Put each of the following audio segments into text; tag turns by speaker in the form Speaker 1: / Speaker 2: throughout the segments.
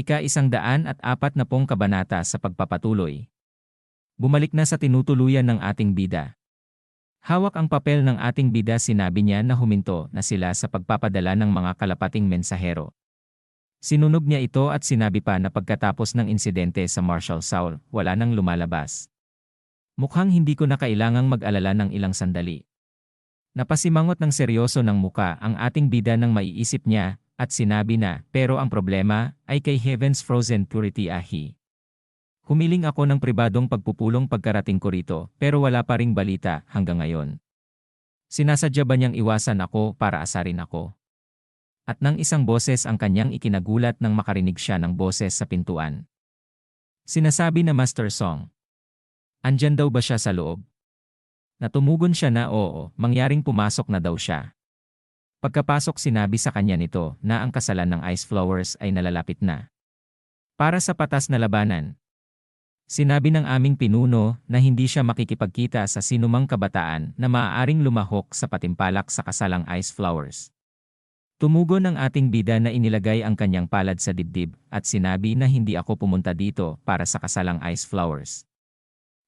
Speaker 1: Ika isang daan at apat na pong kabanata sa pagpapatuloy. Bumalik na sa tinutuluyan ng ating bida. Hawak ang papel ng ating bida sinabi niya na huminto na sila sa pagpapadala ng mga kalapating mensahero. Sinunog niya ito at sinabi pa na pagkatapos ng insidente sa Marshall Saul, wala nang lumalabas. Mukhang hindi ko na kailangang mag-alala ng ilang sandali. Napasimangot ng seryoso ng muka ang ating bida nang maiisip niya at sinabi na, pero ang problema ay kay Heaven's Frozen Purity Ahi. Humiling ako ng pribadong pagpupulong pagkarating ko rito pero wala pa ring balita hanggang ngayon. Sinasadya ba niyang iwasan ako para asarin ako? At nang isang boses ang kanyang ikinagulat nang makarinig siya ng boses sa pintuan. Sinasabi na Master Song. Andyan daw ba siya sa loob? Natumugon siya na oo, mangyaring pumasok na daw siya. Pagkapasok sinabi sa kanya nito na ang kasalan ng Ice Flowers ay nalalapit na. Para sa patas na labanan. Sinabi ng aming pinuno na hindi siya makikipagkita sa sinumang kabataan na maaaring lumahok sa patimpalak sa kasalang Ice Flowers. Tumugon ang ating bida na inilagay ang kanyang palad sa dibdib at sinabi na hindi ako pumunta dito para sa kasalang Ice Flowers.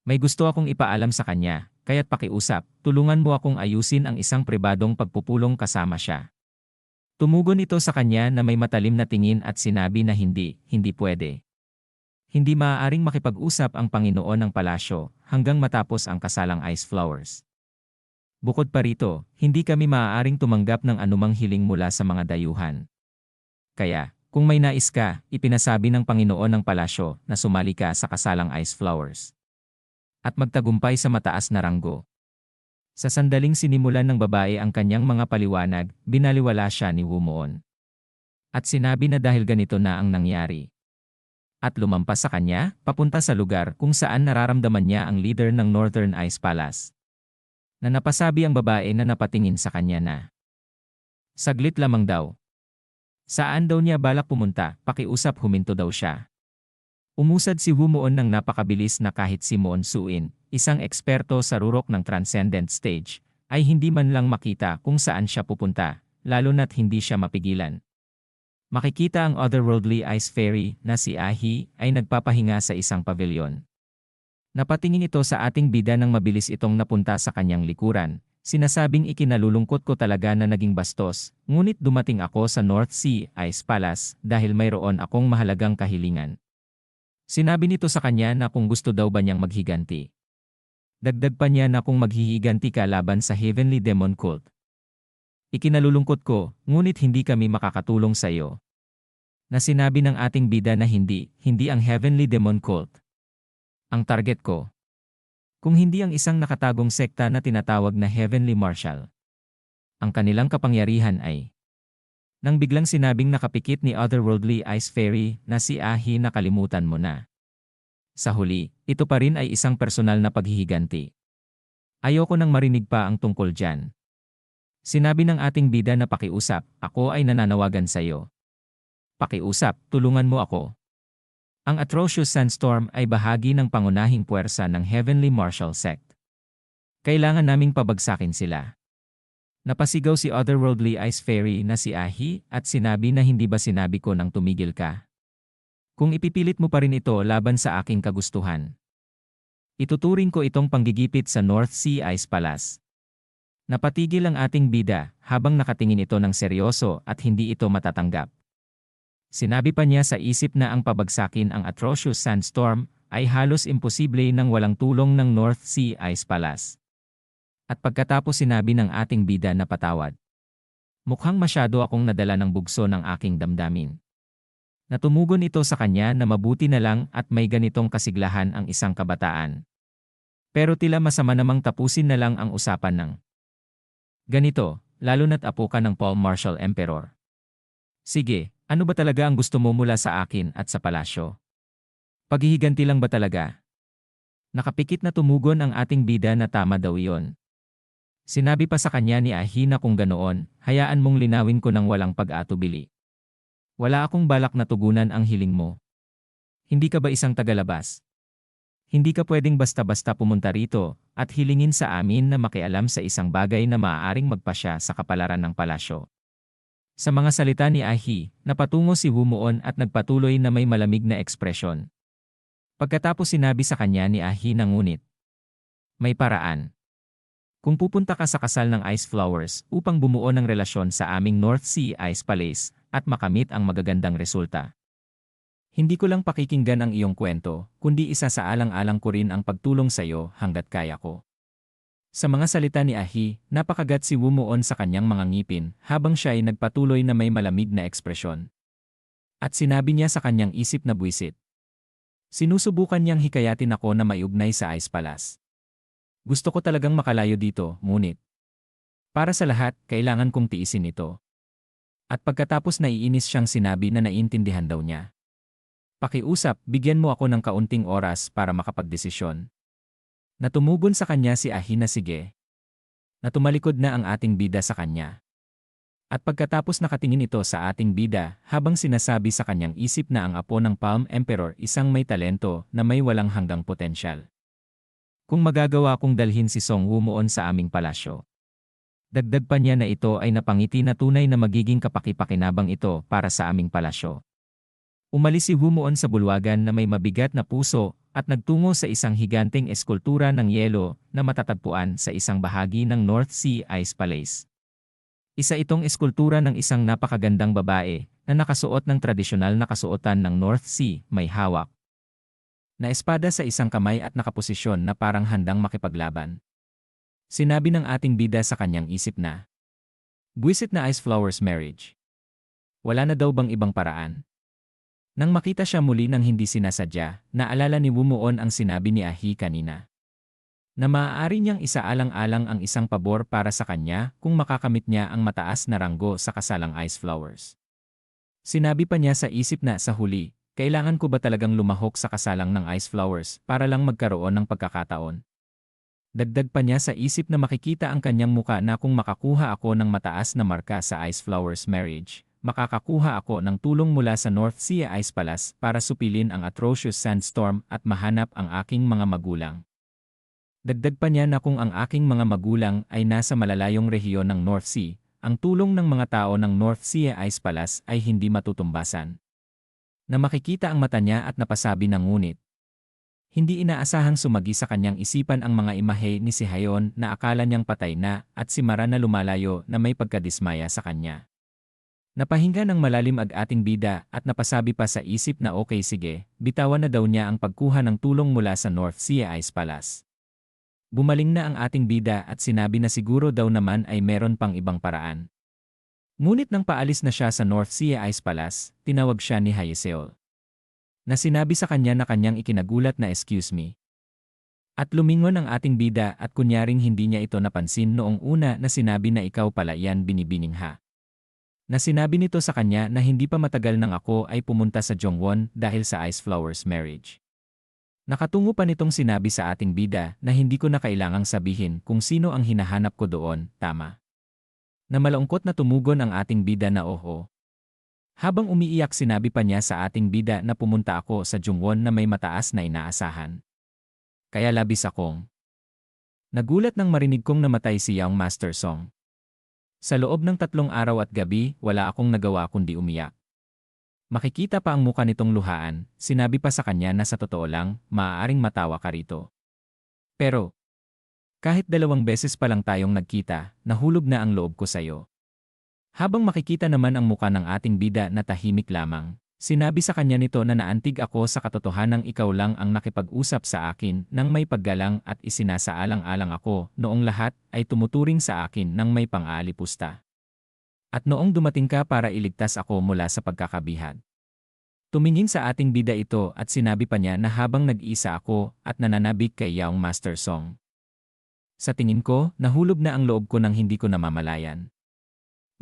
Speaker 1: May gusto akong ipaalam sa kanya, kaya't pakiusap, tulungan mo akong ayusin ang isang pribadong pagpupulong kasama siya. Tumugon ito sa kanya na may matalim na tingin at sinabi na hindi, hindi pwede. Hindi maaaring makipag-usap ang Panginoon ng palasyo hanggang matapos ang kasalang Ice Flowers. Bukod pa rito, hindi kami maaaring tumanggap ng anumang hiling mula sa mga dayuhan. Kaya, kung may nais ka, ipinasabi ng Panginoon ng palasyo na sumali ka sa kasalang Ice Flowers. At magtagumpay sa mataas na ranggo. Sa sandaling sinimulan ng babae ang kanyang mga paliwanag, binaliwala siya ni Wumuon. At sinabi na dahil ganito na ang nangyari. At lumampas sa kanya, papunta sa lugar kung saan nararamdaman niya ang leader ng Northern Ice Palace na napasabi ang babae na napatingin sa kanya na. Saglit lamang daw. Saan daw niya balak pumunta, pakiusap huminto daw siya. Umusad si Humuon ng napakabilis na kahit si Moon Suin, isang eksperto sa rurok ng Transcendent Stage, ay hindi man lang makita kung saan siya pupunta, lalo na't hindi siya mapigilan. Makikita ang otherworldly ice fairy na si Ahi ay nagpapahinga sa isang pavilion. Napatingin ito sa ating bida nang mabilis itong napunta sa kanyang likuran. Sinasabing ikinalulungkot ko talaga na naging bastos, ngunit dumating ako sa North Sea Ice Palace dahil mayroon akong mahalagang kahilingan. Sinabi nito sa kanya na kung gusto daw ba niyang maghiganti. Dagdag pa niya na kung maghihiganti ka laban sa Heavenly Demon Cult. Ikinalulungkot ko, ngunit hindi kami makakatulong sa iyo. Na sinabi ng ating bida na hindi, hindi ang Heavenly Demon Cult ang target ko. Kung hindi ang isang nakatagong sekta na tinatawag na Heavenly Marshal. Ang kanilang kapangyarihan ay nang biglang sinabing nakapikit ni Otherworldly Ice Fairy na si Ahi nakalimutan mo na. Sa huli, ito pa rin ay isang personal na paghihiganti. Ayoko nang marinig pa ang tungkol dyan. Sinabi ng ating bida na pakiusap, ako ay nananawagan sa iyo. Pakiusap, tulungan mo ako. Ang Atrocious Sandstorm ay bahagi ng pangunahing puwersa ng Heavenly Martial Sect. Kailangan naming pabagsakin sila. Napasigaw si Otherworldly Ice Fairy na si Ahi at sinabi na hindi ba sinabi ko nang tumigil ka. Kung ipipilit mo pa rin ito laban sa aking kagustuhan. Ituturing ko itong panggigipit sa North Sea Ice Palace. Napatigil ang ating bida habang nakatingin ito ng seryoso at hindi ito matatanggap. Sinabi pa niya sa isip na ang pabagsakin ang atrocious sandstorm ay halos imposible nang walang tulong ng North Sea Ice Palace. At pagkatapos sinabi ng ating bida na patawad. Mukhang masyado akong nadala ng bugso ng aking damdamin. Natumugon ito sa kanya na mabuti na lang at may ganitong kasiglahan ang isang kabataan. Pero tila masama namang tapusin na lang ang usapan ng ganito, lalo na't apo ka ng Paul Marshall Emperor. Sige, ano ba talaga ang gusto mo mula sa akin at sa palasyo? Paghihiganti lang ba talaga? Nakapikit na tumugon ang ating bida na tama daw iyon. Sinabi pa sa kanya ni Ahina kung ganoon, hayaan mong linawin ko ng walang pag-atubili. Wala akong balak na tugunan ang hiling mo. Hindi ka ba isang tagalabas? Hindi ka pwedeng basta-basta pumunta rito at hilingin sa amin na makialam sa isang bagay na maaaring magpasya sa kapalaran ng palasyo.
Speaker 2: Sa mga salita ni Ahi, napatungo si Wumuon at nagpatuloy na may malamig na ekspresyon. Pagkatapos sinabi sa kanya ni Ahi na ngunit, May paraan. Kung pupunta ka sa kasal ng Ice Flowers upang bumuo ng relasyon sa aming North Sea Ice Palace at makamit ang magagandang resulta. Hindi ko lang pakikinggan ang iyong kwento, kundi isa sa alang-alang ko rin ang pagtulong sa iyo hanggat kaya ko. Sa mga salita ni Ahi, napakagat si Wumuon sa kanyang mga ngipin habang siya ay nagpatuloy na may malamig na ekspresyon. At sinabi niya sa kanyang isip na buwisit. Sinusubukan niyang hikayatin ako na maiugnay sa Ice Palace. Gusto ko talagang makalayo dito, ngunit. Para sa lahat, kailangan kong tiisin ito. At pagkatapos naiinis siyang sinabi na naiintindihan daw niya. Pakiusap, bigyan mo ako ng kaunting oras para makapagdesisyon. Natumugon sa kanya si Ahi na sige. Natumalikod na ang ating bida sa kanya. At pagkatapos nakatingin ito sa ating bida, habang sinasabi sa kanyang isip na ang apo ng Palm Emperor isang may talento na may walang hanggang potensyal. Kung magagawa kong dalhin si Song Wumuon sa aming palasyo. Dagdag pa niya na ito ay napangiti na tunay na magiging kapakipakinabang ito para sa aming palasyo. Umalis si Wumuon sa bulwagan na may mabigat na puso at nagtungo sa isang higanteng eskultura ng yelo na matatagpuan sa isang bahagi ng North Sea Ice Palace. Isa itong eskultura ng isang napakagandang babae na nakasuot ng tradisyonal na kasuotan ng North Sea, may hawak na espada sa isang kamay at nakaposisyon na parang handang makipaglaban. Sinabi ng ating bida sa kanyang isip na, Buisit na Ice Flowers marriage. Wala na daw bang ibang paraan? Nang makita siya muli ng hindi sinasadya, naalala ni Wumuon ang sinabi ni Ahi kanina. Na maaari niyang isaalang-alang ang isang pabor para sa kanya kung makakamit niya ang mataas na ranggo sa kasalang Ice Flowers. Sinabi pa niya sa isip na sa huli, kailangan ko ba talagang lumahok sa kasalang ng Ice Flowers para lang magkaroon ng pagkakataon? Dagdag pa niya sa isip na makikita ang kanyang muka na kung makakuha ako ng mataas na marka sa Ice Flowers marriage, makakakuha ako ng tulong mula sa North Sea Ice Palace para supilin ang atrocious sandstorm at mahanap ang aking mga magulang. Dagdag pa niya na kung ang aking mga magulang ay nasa malalayong rehiyon ng North Sea, ang tulong ng mga tao ng North Sea Ice Palace ay hindi matutumbasan. Na makikita ang mata niya at napasabi ng ngunit. Hindi inaasahang sumagi sa kanyang isipan ang mga imahe ni si Hayon na akala niyang patay na at si Mara na lumalayo na may pagkadismaya sa kanya. Napahinga ng malalim ag ating bida at napasabi pa sa isip na okay sige, bitawan na daw niya ang pagkuha ng tulong mula sa North Sea Ice Palace. Bumaling na ang ating bida at sinabi na siguro daw naman ay meron pang ibang paraan. Ngunit nang paalis na siya sa North Sea Ice Palace, tinawag siya ni Hayeseol. Na sinabi sa kanya na kanyang ikinagulat na excuse me. At lumingon ang ating bida at kunyaring hindi niya ito napansin noong una na sinabi na ikaw pala yan binibiningha na sinabi nito sa kanya na hindi pa matagal nang ako ay pumunta sa Jongwon dahil sa Ice Flowers marriage. Nakatungo pa nitong sinabi sa ating bida na hindi ko na kailangang sabihin kung sino ang hinahanap ko doon, tama. Na malungkot na tumugon ang ating bida na oho. Habang umiiyak sinabi pa niya sa ating bida na pumunta ako sa Jungwon na may mataas na inaasahan. Kaya labis akong. Nagulat nang marinig kong namatay si Young Master Song. Sa loob ng tatlong araw at gabi, wala akong nagawa kundi umiyak. Makikita pa ang muka nitong luhaan, sinabi pa sa kanya na sa totoo lang, maaaring matawa ka rito. Pero, kahit dalawang beses pa lang tayong nagkita, nahulog na ang loob ko sa'yo. Habang makikita naman ang muka ng ating bida na tahimik lamang, Sinabi sa kanya nito na naantig ako sa katotohanang ikaw lang ang nakipag-usap sa akin nang may paggalang at isinasaalang-alang ako noong lahat ay tumuturing sa akin nang may pang-aalipusta. At noong dumating ka para iligtas ako mula sa pagkakabihag. Tumingin sa ating bida ito at sinabi pa niya na habang nag-isa ako at nananabik kay Yaong Master Song. Sa tingin ko, nahulog na ang loob ko nang hindi ko namamalayan.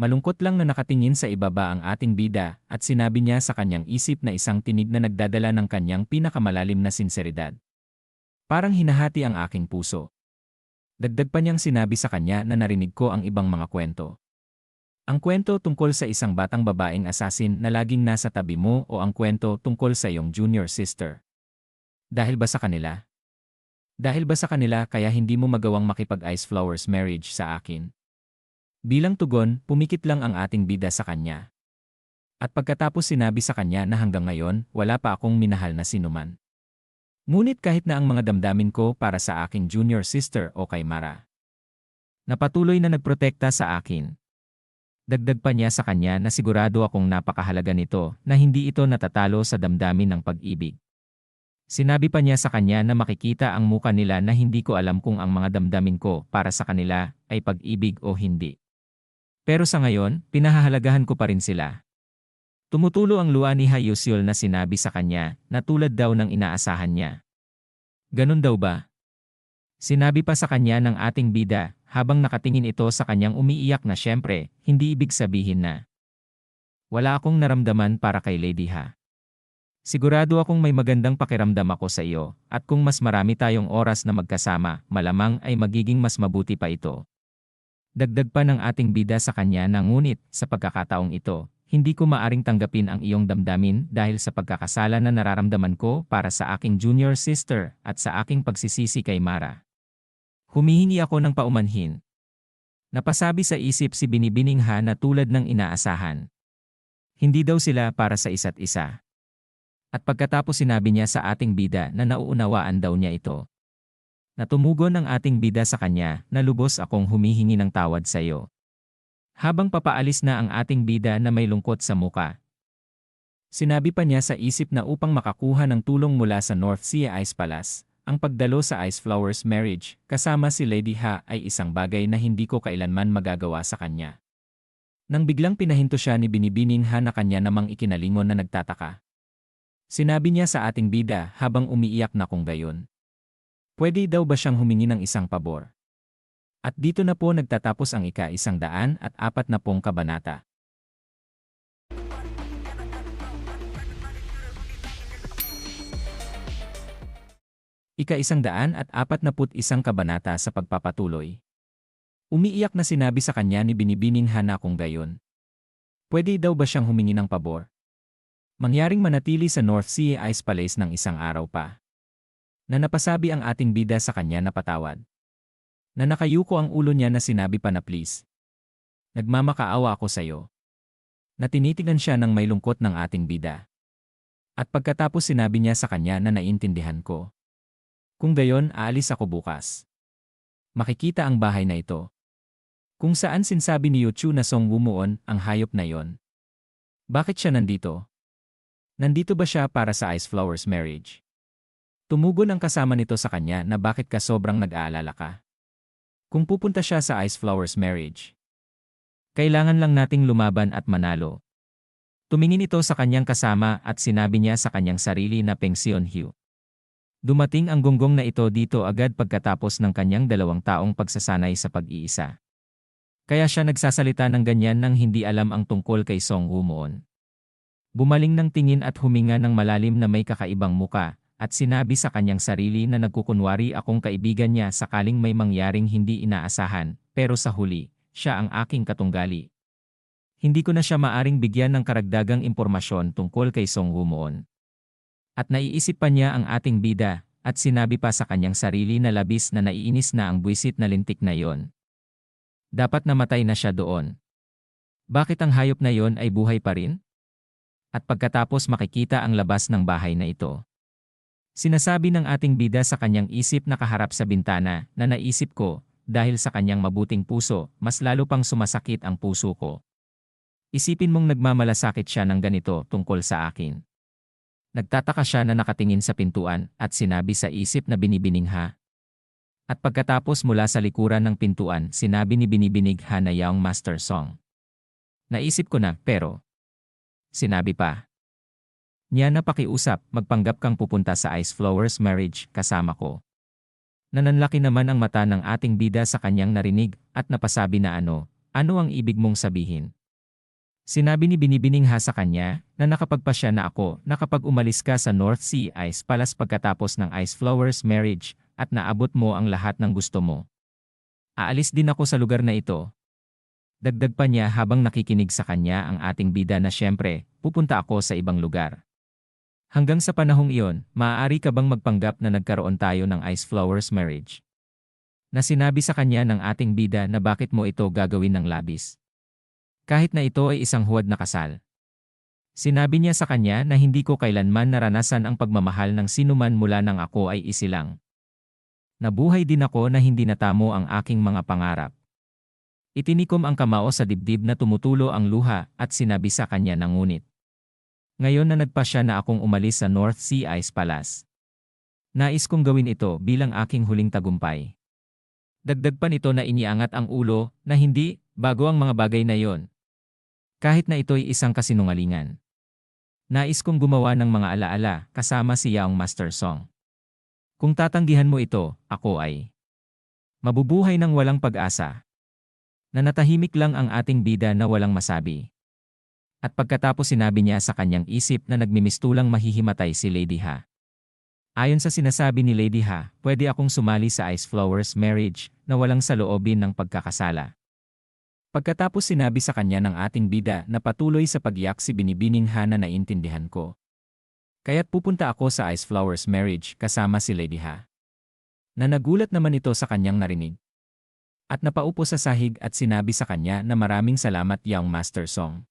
Speaker 2: Malungkot lang na nakatingin sa ibaba ang ating bida at sinabi niya sa kanyang isip na isang tinig na nagdadala ng kanyang pinakamalalim na sinseridad. Parang hinahati ang aking puso. Dagdag pa niyang sinabi sa kanya na narinig ko ang ibang mga kwento. Ang kwento tungkol sa isang batang babaeng asasin na laging nasa tabi mo o ang kwento tungkol sa iyong junior sister. Dahil ba sa kanila? Dahil ba sa kanila kaya hindi mo magawang makipag-ice flowers marriage sa akin?
Speaker 1: Bilang tugon, pumikit lang ang ating bida sa kanya. At pagkatapos sinabi sa kanya na hanggang ngayon, wala pa akong minahal na sinuman. Ngunit kahit na ang mga damdamin ko para sa aking junior sister o kay Mara. Napatuloy na nagprotekta sa akin. Dagdag pa niya sa kanya na sigurado akong napakahalaga nito na hindi ito natatalo sa damdamin ng pag-ibig. Sinabi pa niya sa kanya na makikita ang muka nila na hindi ko alam kung ang mga damdamin ko para sa kanila ay pag-ibig o hindi. Pero sa ngayon, pinahahalagahan ko pa rin sila. Tumutulo ang luha ni Hayusyol na sinabi sa kanya na tulad daw ng inaasahan niya. Ganon daw ba? Sinabi pa sa kanya ng ating bida habang nakatingin ito sa kanyang umiiyak na syempre, hindi ibig sabihin na. Wala akong naramdaman para kay Lady Ha. Sigurado akong may magandang pakiramdam ako sa iyo, at kung mas marami tayong oras na magkasama, malamang ay magiging mas mabuti pa ito. Dagdag pa ng ating bida sa kanya na ngunit, sa pagkakataong ito, hindi ko maaring tanggapin ang iyong damdamin dahil sa pagkakasala na nararamdaman ko para sa aking junior sister at sa aking pagsisisi kay Mara. Humihingi ako ng paumanhin. Napasabi sa isip si Binibining Ha na tulad ng inaasahan. Hindi daw sila para sa isa't isa. At pagkatapos sinabi niya sa ating bida na nauunawaan daw niya ito. Natumugon ang ating bida sa kanya na lubos akong humihingi ng tawad sa iyo. Habang papaalis na ang ating bida na may lungkot sa muka. Sinabi pa niya sa isip na upang makakuha ng tulong mula sa North Sea Ice Palace, ang pagdalo sa Ice Flowers marriage kasama si Lady Ha ay isang bagay na hindi ko kailanman magagawa sa kanya. Nang biglang pinahinto siya ni Binibining Ha na kanya namang ikinalingon na nagtataka. Sinabi niya sa ating bida habang umiiyak na kung gayon. Pwede daw ba siyang humingi ng isang pabor? At dito na po nagtatapos ang ika-isang daan at apat na pong kabanata. Ika-isang daan at apat na put isang kabanata sa pagpapatuloy. Umiiyak na sinabi sa kanya ni Binibining Hana kung gayon. Pwede daw ba siyang humingi ng pabor? Mangyaring manatili sa North Sea Ice Palace ng isang araw pa na napasabi ang ating bida sa kanya na patawad. Na nakayuko ang ulo niya na sinabi pa na please. Nagmamakaawa ako sa iyo. Na tinitigan siya ng may lungkot ng ating bida. At pagkatapos sinabi niya sa kanya na naintindihan ko. Kung gayon, aalis ako bukas. Makikita ang bahay na ito. Kung saan sinsabi ni Yuchu na Song Wumuon ang hayop na yon. Bakit siya nandito? Nandito ba siya para sa Ice Flowers marriage? Tumugon ang kasama nito sa kanya na bakit ka sobrang nag-aalala ka. Kung pupunta siya sa Ice Flowers marriage. Kailangan lang nating lumaban at manalo. Tumingin ito sa kanyang kasama at sinabi niya sa kanyang sarili na Pengsion Hugh. Dumating ang gonggong na ito dito agad pagkatapos ng kanyang dalawang taong pagsasanay sa pag-iisa. Kaya siya nagsasalita ng ganyan nang hindi alam ang tungkol kay Song Wumoon. Bumaling ng tingin at huminga ng malalim na may kakaibang muka, at sinabi sa kanyang sarili na nagkukunwari akong kaibigan niya sakaling may mangyaring hindi inaasahan, pero sa huli, siya ang aking katunggali. Hindi ko na siya maaring bigyan ng karagdagang impormasyon tungkol kay Song Wumoon. At naiisip pa niya ang ating bida, at sinabi pa sa kanyang sarili na labis na naiinis na ang buwisit na lintik na yon. Dapat namatay na siya doon. Bakit ang hayop na yon ay buhay pa rin? At pagkatapos makikita ang labas ng bahay na ito. Sinasabi ng ating bida sa kanyang isip na kaharap sa bintana na naisip ko, dahil sa kanyang mabuting puso, mas lalo pang sumasakit ang puso ko. Isipin mong nagmamalasakit siya ng ganito tungkol sa akin. Nagtataka siya na nakatingin sa pintuan at sinabi sa isip na binibiningha. At pagkatapos mula sa likuran ng pintuan, sinabi ni binibinig ha na yaong master song. Naisip ko na, pero. Sinabi pa, niya na pakiusap, magpanggap kang pupunta sa Ice Flowers marriage kasama ko. Nananlaki naman ang mata ng ating bida sa kanyang narinig at napasabi na ano, ano ang ibig mong sabihin. Sinabi ni Binibining ha sa kanya na nakapagpasya na ako na kapag umalis ka sa North Sea Ice Palace pagkatapos ng Ice Flowers marriage at naabot mo ang lahat ng gusto mo. Aalis din ako sa lugar na ito. Dagdag pa niya habang nakikinig sa kanya ang ating bida na siyempre, pupunta ako sa ibang lugar. Hanggang sa panahong iyon, maaari ka bang magpanggap na nagkaroon tayo ng Ice Flowers marriage? Na sinabi sa kanya ng ating bida na bakit mo ito gagawin ng labis. Kahit na ito ay isang huwad na kasal. Sinabi niya sa kanya na hindi ko kailanman naranasan ang pagmamahal ng sinuman mula nang ako ay isilang. Nabuhay din ako na hindi natamo ang aking mga pangarap. Itinikom ang kamao sa dibdib na tumutulo ang luha at sinabi sa kanya na ngunit. Ngayon na nagpa siya na akong umalis sa North Sea Ice Palace. Nais kong gawin ito bilang aking huling tagumpay. Dagdag pa nito na iniangat ang ulo na hindi bago ang mga bagay na yon. Kahit na ito'y isang kasinungalingan. Nais kong gumawa ng mga alaala kasama si Yaong Master Song. Kung tatanggihan mo ito, ako ay mabubuhay ng walang pag-asa. Nanatahimik lang ang ating bida na walang masabi. At pagkatapos sinabi niya sa kanyang isip na nagmimistulang mahihimatay si Lady Ha. Ayon sa sinasabi ni Lady Ha, pwede akong sumali sa Ice Flowers marriage na walang saloobin ng pagkakasala. Pagkatapos sinabi sa kanya ng ating bida na patuloy sa pagyak si Binibining Ha na naintindihan ko. Kaya't pupunta ako sa Ice Flowers marriage kasama si Lady Ha. Na nagulat naman ito sa kanyang narinig. At napaupo sa sahig at sinabi sa kanya na maraming salamat Young Master Song.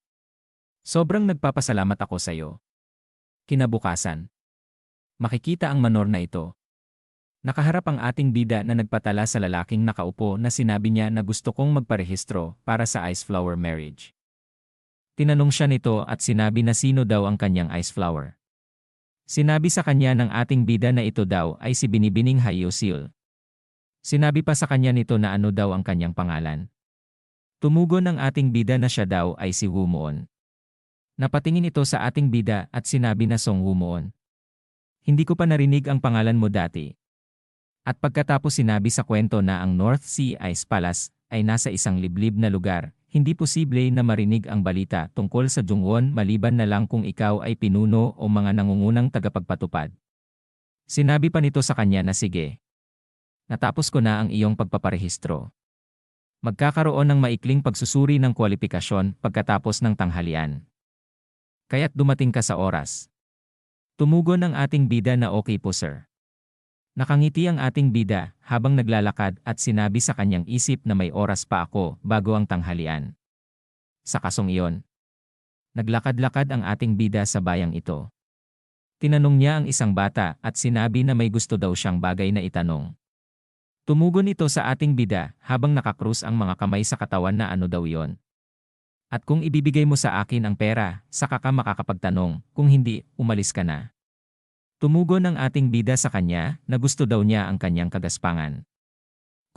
Speaker 1: Sobrang nagpapasalamat ako sa iyo. Kinabukasan. Makikita ang manor na ito. Nakaharap ang ating bida na nagpatala sa lalaking nakaupo na sinabi niya na gusto kong magparehistro para sa Ice Flower marriage. Tinanong siya nito at sinabi na sino daw ang kanyang Ice Flower. Sinabi sa kanya ng ating bida na ito daw ay si Binibining Hayosil. Sinabi pa sa kanya nito na ano daw ang kanyang pangalan. Tumugon ng ating bida na siya daw ay si Wumuon. Napatingin ito sa ating bida at sinabi na Song Wumuon. Hindi ko pa narinig ang pangalan mo dati. At pagkatapos sinabi sa kwento na ang North Sea Ice Palace ay nasa isang liblib na lugar hindi posible na marinig ang balita tungkol sa Jungwon maliban na lang kung ikaw ay pinuno o mga nangungunang tagapagpatupad. Sinabi pa nito sa kanya na sige. Natapos ko na ang iyong pagpaparehistro. Magkakaroon ng maikling pagsusuri ng kwalifikasyon pagkatapos ng tanghalian. Kaya't dumating ka sa oras. Tumugon ang ating bida na okay po sir. Nakangiti ang ating bida habang naglalakad at sinabi sa kanyang isip na may oras pa ako bago ang tanghalian. Sa kasong iyon, naglakad-lakad ang ating bida sa bayang ito. Tinanong niya ang isang bata at sinabi na may gusto daw siyang bagay na itanong. Tumugon ito sa ating bida habang nakakrus ang mga kamay sa katawan na ano daw yon. At kung ibibigay mo sa akin ang pera, saka ka makakapagtanong, kung hindi, umalis ka na. Tumugon ang ating bida sa kanya na gusto daw niya ang kanyang kagaspangan.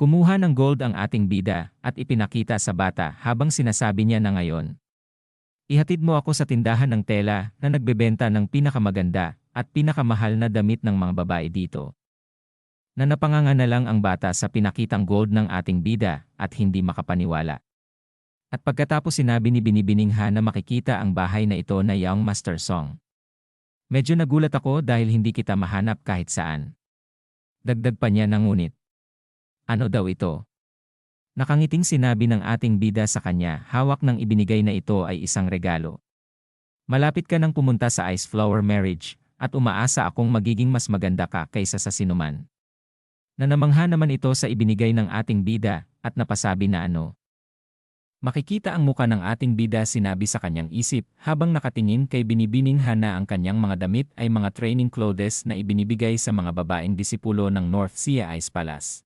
Speaker 1: Kumuha ng gold ang ating bida at ipinakita sa bata habang sinasabi niya na ngayon. Ihatid mo ako sa tindahan ng tela na nagbebenta ng pinakamaganda at pinakamahal na damit ng mga babae dito. Na napanganga na lang ang bata sa pinakitang gold ng ating bida at hindi makapaniwala. At pagkatapos sinabi ni Binibining Ha na makikita ang bahay na ito na Young Master Song. Medyo nagulat ako dahil hindi kita mahanap kahit saan. Dagdag pa niya ng ngunit. Ano daw ito? Nakangiting sinabi ng ating bida sa kanya, hawak ng ibinigay na ito ay isang regalo. Malapit ka nang pumunta sa Ice Flower Marriage, at umaasa akong magiging mas maganda ka kaysa sa sinuman. Nanamangha naman ito sa ibinigay ng ating bida, at napasabi na ano. Makikita ang muka ng ating bida sinabi sa kanyang isip habang nakatingin kay binibining Hana ang kanyang mga damit ay mga training clothes na ibinibigay sa mga babaeng disipulo ng North Sea Ice Palace.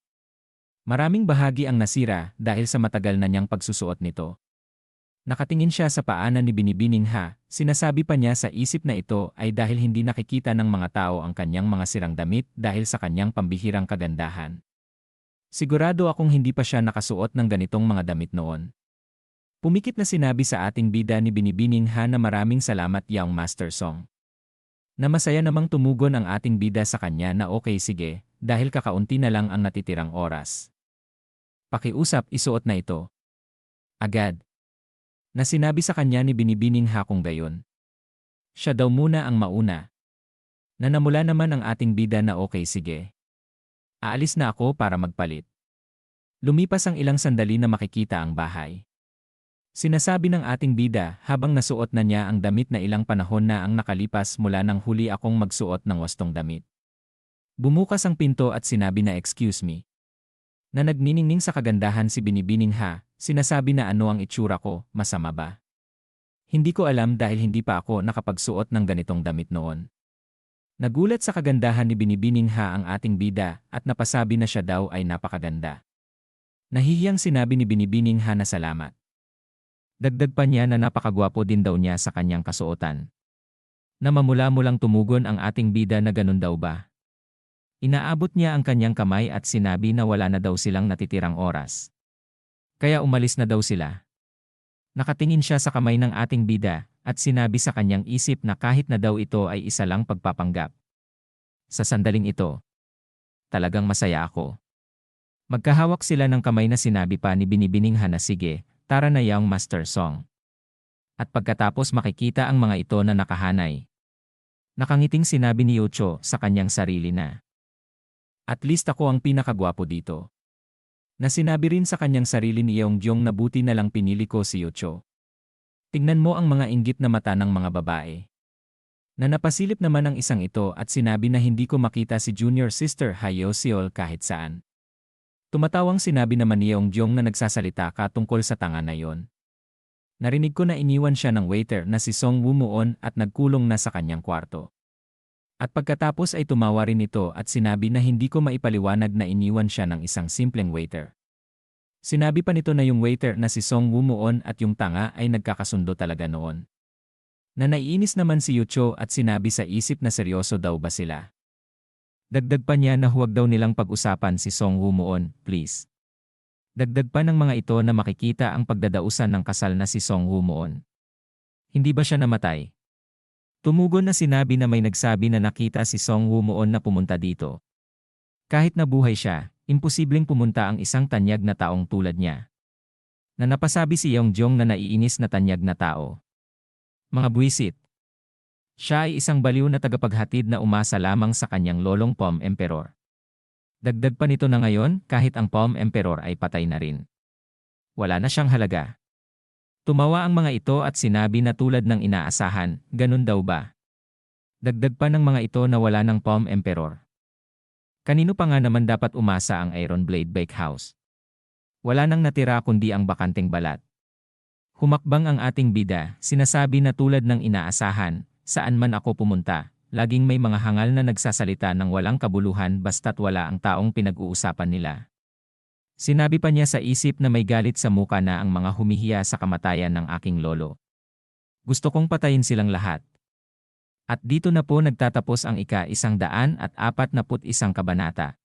Speaker 1: Maraming bahagi ang nasira dahil sa matagal na niyang pagsusuot nito. Nakatingin siya sa paanan ni Binibining Ha, sinasabi pa niya sa isip na ito ay dahil hindi nakikita ng mga tao ang kanyang mga sirang damit dahil sa kanyang pambihirang kagandahan. Sigurado akong hindi pa siya nakasuot ng ganitong mga damit noon. Pumikit na sinabi sa ating bida ni Binibining Ha na maraming salamat Young Master Song. Na masaya namang tumugon ang ating bida sa kanya na okay sige, dahil kakaunti na lang ang natitirang oras. Pakiusap isuot na ito. Agad. Na sinabi sa kanya ni Binibining Ha kung gayon. Siya daw muna ang mauna. Na namula naman ang ating bida na okay sige. Aalis na ako para magpalit. Lumipas ang ilang sandali na makikita ang bahay. Sinasabi ng ating bida habang nasuot na niya ang damit na ilang panahon na ang nakalipas mula nang huli akong magsuot ng wastong damit. Bumukas ang pinto at sinabi na excuse me. Na nagniningning sa kagandahan si Binibining Ha, sinasabi na ano ang itsura ko, masama ba? Hindi ko alam dahil hindi pa ako nakapagsuot ng ganitong damit noon. Nagulat sa kagandahan ni Binibining Ha ang ating bida at napasabi na siya daw ay napakaganda. Nahihiyang sinabi ni Binibining Ha na salamat. Dagdag pa niya na napakagwapo din daw niya sa kanyang kasuotan. Na mamula-mulang tumugon ang ating bida na ganun daw ba? Inaabot niya ang kanyang kamay at sinabi na wala na daw silang natitirang oras. Kaya umalis na daw sila. Nakatingin siya sa kamay ng ating bida at sinabi sa kanyang isip na kahit na daw ito ay isa lang pagpapanggap. Sa sandaling ito, talagang masaya ako. Magkahawak sila ng kamay na sinabi pa ni Binibining na sige, tara na yung master song. At pagkatapos makikita ang mga ito na nakahanay. Nakangiting sinabi ni Yocho sa kanyang sarili na. At least ako ang pinakagwapo dito. Na sinabi rin sa kanyang sarili ni Yongyong na buti na lang pinili ko si Yocho. Tingnan mo ang mga inggit na mata ng mga babae. Na napasilip naman ang isang ito at sinabi na hindi ko makita si junior sister Hayo Seol kahit saan. Tumatawang sinabi naman ni Yongyong na nagsasalita ka tungkol sa tanga na yon. Narinig ko na iniwan siya ng waiter na si Song Wumuon at nagkulong na sa kanyang kwarto. At pagkatapos ay tumawa rin ito at sinabi na hindi ko maipaliwanag na iniwan siya ng isang simpleng waiter. Sinabi pa nito na yung waiter na si Song Wumuon at yung tanga ay nagkakasundo talaga noon. Na naiinis naman si Yucho at sinabi sa isip na seryoso daw ba sila. Dagdag pa niya na huwag daw nilang pag-usapan si Song Wumuon, please. Dagdag pa ng mga ito na makikita ang pagdadausan ng kasal na si Song Wumuon. Hindi ba siya namatay? Tumugon na sinabi na may nagsabi na nakita si Song Wumuon na pumunta dito. Kahit nabuhay siya, imposibleng pumunta ang isang tanyag na taong tulad niya. Na napasabi si Yongjong na naiinis na tanyag na tao. Mga buwisit. Siya ay isang baliw na tagapaghatid na umasa lamang sa kanyang lolong Pom Emperor. Dagdag pa nito na ngayon kahit ang Palm Emperor ay patay na rin. Wala na siyang halaga. Tumawa ang mga ito at sinabi na tulad ng inaasahan, ganun daw ba? Dagdag pa ng mga ito na wala ng Palm Emperor. Kanino pa nga naman dapat umasa ang Iron Blade Bakehouse? Wala nang natira kundi ang bakanteng balat. Humakbang ang ating bida, sinasabi na tulad ng inaasahan, saan man ako pumunta, laging may mga hangal na nagsasalita ng walang kabuluhan basta't wala ang taong pinag-uusapan nila. Sinabi pa niya sa isip na may galit sa muka na ang mga humihiya sa kamatayan ng aking lolo. Gusto kong patayin silang lahat. At dito na po nagtatapos ang ika isang daan at apat na put isang kabanata.